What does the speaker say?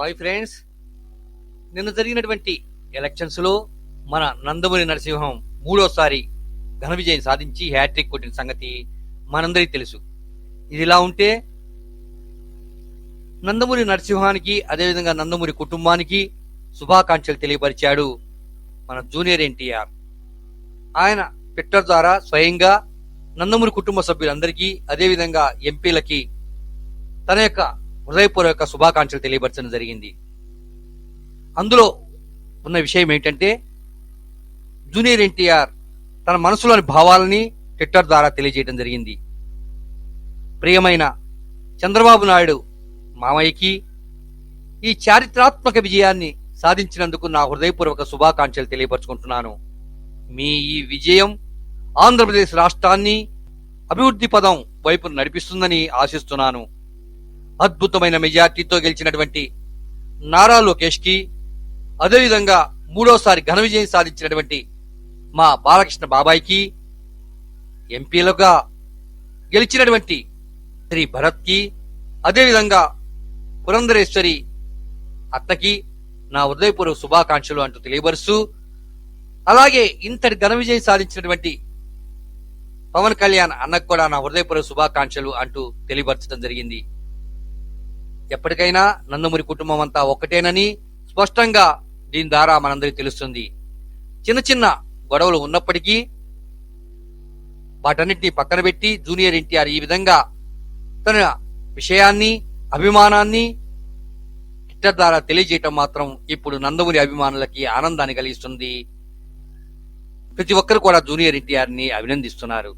Hi friends. నిన్న జరిగినటువంటి ఎలక్షన్స్లో మన నందమూరి నరసింహం మూడోసారి ఘన విజయం సాధించి హ్యాట్రిక్ కొట్టిన సంగతి మనందరికీ తెలుసు. ఇది ఇలా ఉంటే నందమూరి నరసింహానికి అదేవిధంగా నందమూరి కుటుంబానికి శుభాకాంక్షలు తెలియపరిచాడు మన జూనియర్ ఎన్టీఆర్. ఆయన ట్విట్టర్ ద్వారా స్వయంగా నందమూరి కుటుంబ సభ్యులందరికీ అదేవిధంగా ఎంపీలకి తన యొక్క హృదయపూర్వక శుభాకాంక్షలు తెలియపరచడం జరిగింది. అందులో ఉన్న విషయం ఏంటంటే జూనియర్ ఎన్టీఆర్ తన మనసులోని భావాలని ట్విట్టర్ ద్వారా తెలియజేయడం జరిగింది. ప్రియమైన చంద్రబాబు నాయుడు మామయ్యకి ఈ చారిత్రాత్మక విజయాన్ని సాధించినందుకు నా హృదయపూర్వక శుభాకాంక్షలు తెలియపరచుకుంటున్నాను. మీ ఈ విజయం ఆంధ్రప్రదేశ్ రాష్ట్రాన్ని అభివృద్ధి పదం వైపు నడిపిస్తుందని ఆశిస్తున్నాను. అద్భుతమైన మెజార్టీతో గెలిచినటువంటి నారా లోకేష్కి అదేవిధంగా మూడోసారి ఘన విజయం సాధించినటువంటి మా బాలకృష్ణ బాబాయికి ఎంపీలుగా గెలిచినటువంటి శ్రీ భరత్కి అదేవిధంగా పురంధరేశ్వరి అత్తకి నా హృదయపూర్వక శుభాకాంక్షలు అంటూ తెలియపరుస్తూ అలాగే ఇంతటి ఘన విజయం సాధించినటువంటి పవన్ కళ్యాణ్ అన్నకు కూడా నా హృదయపూర్వక శుభాకాంక్షలు అంటూ తెలియపరచడం జరిగింది. ఎప్పటికైనా నందమూరి కుటుంబం అంతా ఒక్కటేనని స్పష్టంగా దీని ద్వారా మనందరికీ తెలుస్తుంది. చిన్న చిన్న గొడవలు ఉన్నప్పటికీ వాటన్నిటిని పక్కన పెట్టి జూనియర్ ఎన్టీఆర్ ఈ విధంగా తన విషయాన్ని అభిమానాన్ని ట్విట్టర్ ద్వారా తెలియజేయటం మాత్రం ఇప్పుడు నందమూరి అభిమానులకి ఆనందాన్ని కలిగిస్తుంది. ప్రతి ఒక్కరు కూడా జూనియర్ ఎన్టీఆర్ని అభినందిస్తున్నారు.